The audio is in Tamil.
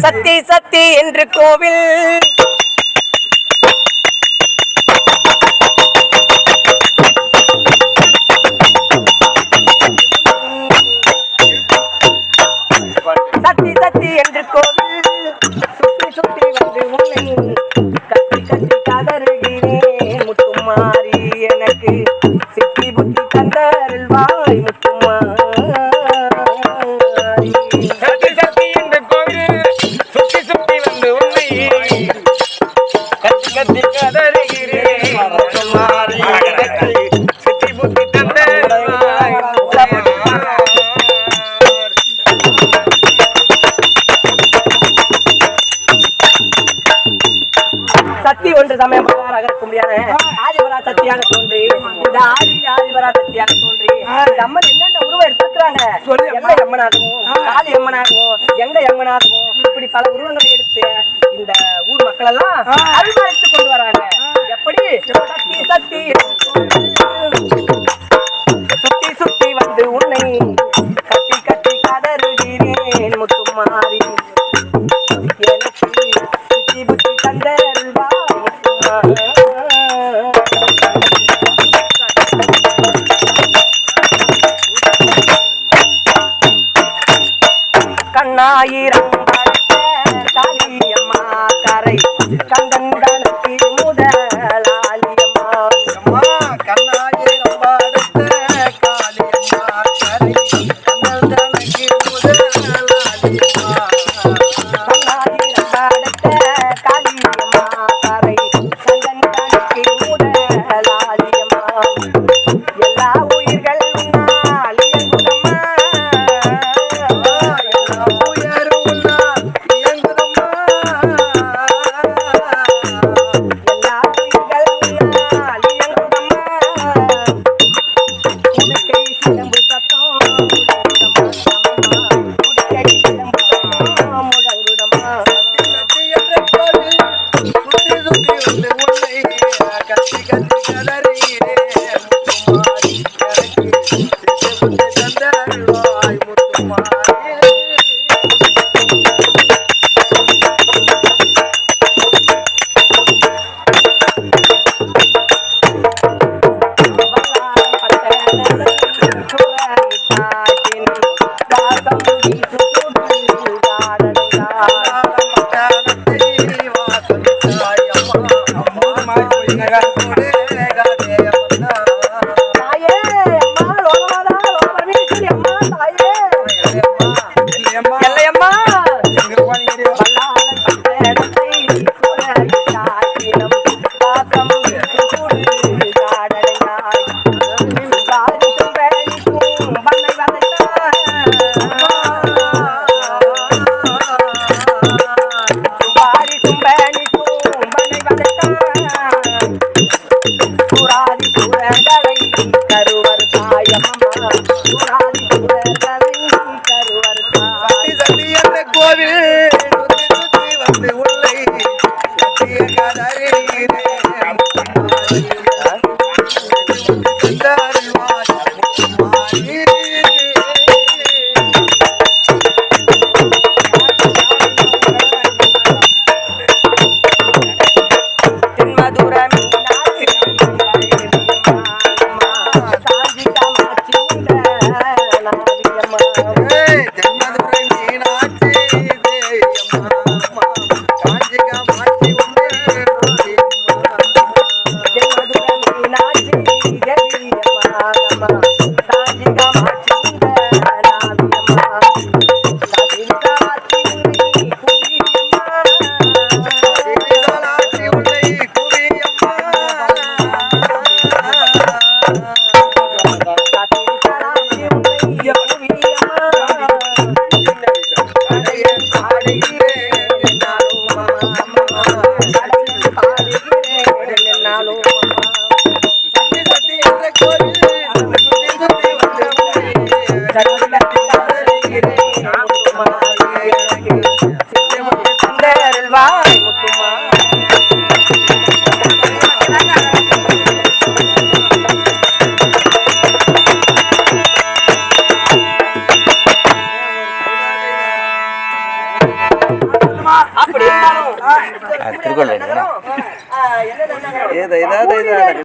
சத்தி சக்தி என்று கோவில். சக்தி சக்தி என்று கோவில். சுத்தி சுத்தி வந்து உன்னை சக்தி ஒன்று சமயம் அகற்க முடியாது ஆதிபரா சக்தியாக தோன்றி இந்த ஆதி ஆதிபரா சக்தியாக தோன்றி இந்த அம்மன் என்னென்ன உருவம் எடுத்துக்கிறாங்க எங்க எம்மனாகவும் காளி எம்மனாகவும் எங்க எம்மனாகவும் இப்படி பல உருவங்களை எடுத்து இந்த ஊர் மக்கள் எல்லாம் அருள்பாலித்து கொண்டு வராங்க. எப்படி? சக்தி சக்தி. கண்ணாயிரம் காளியம்மா கரை கந்தன் கணக்கு முதலாளியம்மா அம்மா கண்ணாயே காளியம்மா கரை கண்ணல் தனக்கு முதலாளியம்மா கண்ணாயிரம் அடுத்த காளியம்மா கரை கந்தன் கணக்கு முதலாளியம்மா எல்லா உயிர்கள் Man, what- అప్పుడు ఏదో.